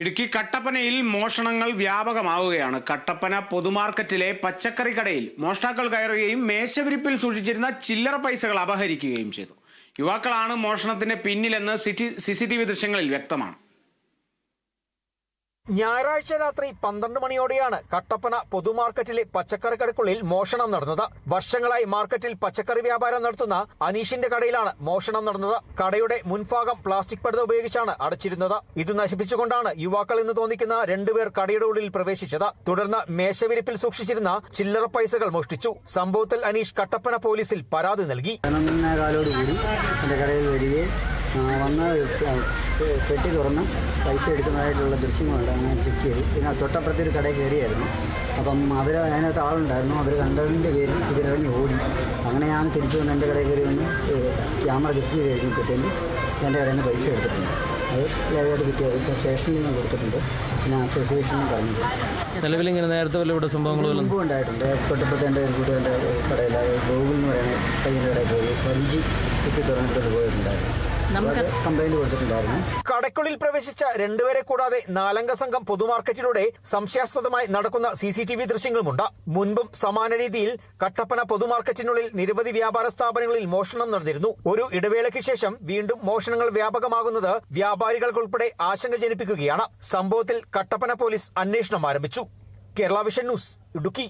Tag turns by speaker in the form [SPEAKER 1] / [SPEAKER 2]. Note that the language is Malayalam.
[SPEAKER 1] ഇടുക്കി കട്ടപ്പനയിൽ മോഷണങ്ങൾ വ്യാപകമാവുകയാണ്. കട്ടപ്പന പൊതുമാർക്കറ്റിലെ പച്ചക്കറി കടയിൽ മോഷ്ടാക്കൾ കയറുകയും മേശവിരിപ്പിൽ സൂക്ഷിച്ചിരുന്ന ചില്ലറ പൈസകൾ അപഹരിക്കുകയും ചെയ്തു. യുവാക്കളാണ് മോഷണത്തിന്റെ പിന്നിലെന്ന് city C C T V ദൃശ്യങ്ങളിൽ വ്യക്തമാണ്.
[SPEAKER 2] ഞായറാഴ്ച രാത്രി പന്ത്രണ്ട് മണിയോടെയാണ് കട്ടപ്പന പൊതുമാർക്കറ്റിലെ പച്ചക്കറി കടക്കുള്ളിൽ മോഷണം നടന്നത്. വർഷങ്ങളായി മാർക്കറ്റിൽ പച്ചക്കറി വ്യാപാരം നടത്തുന്ന അനീഷിന്റെ കടയിലാണ് മോഷണം നടന്നത്. കടയുടെ മുൻഭാഗം പ്ലാസ്റ്റിക് പടുത ഉപയോഗിച്ചാണ് അടച്ചിരുന്നത്. ഇത് നശിപ്പിച്ചുകൊണ്ടാണ് യുവാക്കൾ എന്ന് തോന്നിക്കുന്ന രണ്ടുപേർ കടയുടെ ഉള്ളിൽ പ്രവേശിച്ചത്. തുടർന്ന് മേശവിരിപ്പിൽ സൂക്ഷിച്ചിരുന്ന ചില്ലറ പൈസകൾ മോഷ്ടിച്ചു. സംഭവത്തിൽ അനീഷ് കട്ടപ്പന പോലീസിൽ പരാതി നൽകി.
[SPEAKER 3] വന്ന് പെട്ടി തുറന്ന് പൈസ എടുക്കുന്നതായിട്ടുള്ള ദൃശ്യങ്ങളുണ്ട് അങ്ങനെ ചെക്ക് ചെയ്തു. പിന്നെ തൊട്ടപ്പുറത്തൊരു കടയിൽ കയറിയായിരുന്നു. അപ്പം അവർ അതിനകത്ത് ആളുണ്ടായിരുന്നു. അവർ കണ്ടതിന്റെ പേരിൽ ഇതിലിറങ്ങി ഓടി. അങ്ങനെ ഞാൻ തിരിച്ചു വന്ന് എന്റെ കടയിൽ കയറി വന്ന് ക്യാമറ ചെക്ക് ചെയ്ത് കഴിഞ്ഞപ്പോഴത്തേക്കും എന്റെ കടയിൽ നിന്ന് പൈസ എടുത്തിട്ടുണ്ട്. അത് ലൈവായിട്ട് കിട്ടിയത് ഇപ്പോൾ സ്റ്റേഷനിൽ നിന്ന് കൊടുത്തിട്ടുണ്ട്. പിന്നെ അസോസിയേഷനും പറഞ്ഞിട്ടുണ്ട്
[SPEAKER 4] നിലവിൽ ഇങ്ങനെ നേരത്തെ വല്ല ഇവിടെ സംഭവങ്ങൾ വല്ലതും
[SPEAKER 3] മുമ്പും ഉണ്ടായിട്ടുണ്ട്. തൊട്ടപ്പുറത്ത് എന്റെ കൂട്ടുകാരന്റെ കടയിൽ ഗോകുൽ എന്ന് പറയുന്ന പയ്യന്റെ കടയിൽ പോയി. പഞ്ചി കുത്തി തുറന്നിട്ട് പോയിട്ടുണ്ടായിരുന്നു. നമുക്ക് കൊടുത്തിട്ടുണ്ടായിരുന്നു.
[SPEAKER 2] കടക്കുള്ളിൽ പ്രവേശിച്ച രണ്ടുപേരെ കൂടാതെ നാലംഗ സംഘം പൊതുമാർക്കറ്റിലൂടെ സംശയാസ്പദമായി നടക്കുന്ന സി സി ടി വി ദൃശ്യങ്ങളുമുണ്ട്. മുൻപും സമാന രീതിയിൽ കട്ടപ്പന പൊതുമാർക്കറ്റിനുള്ളിൽ നിരവധി വ്യാപാര സ്ഥാപനങ്ങളിൽ മോഷണം നടന്നിരുന്നു. ഒരു ഇടവേളയ്ക്ക് ശേഷം വീണ്ടും മോഷണങ്ങൾ വ്യാപകമാകുന്നത് വ്യാപാരികൾക്കുൾപ്പെടെ ആശങ്ക ജനിപ്പിക്കുകയാണ്. സംഭവത്തിൽ കട്ടപ്പന പോലീസ് അന്വേഷണം ആരംഭിച്ചു. Kerala vision news Idukki.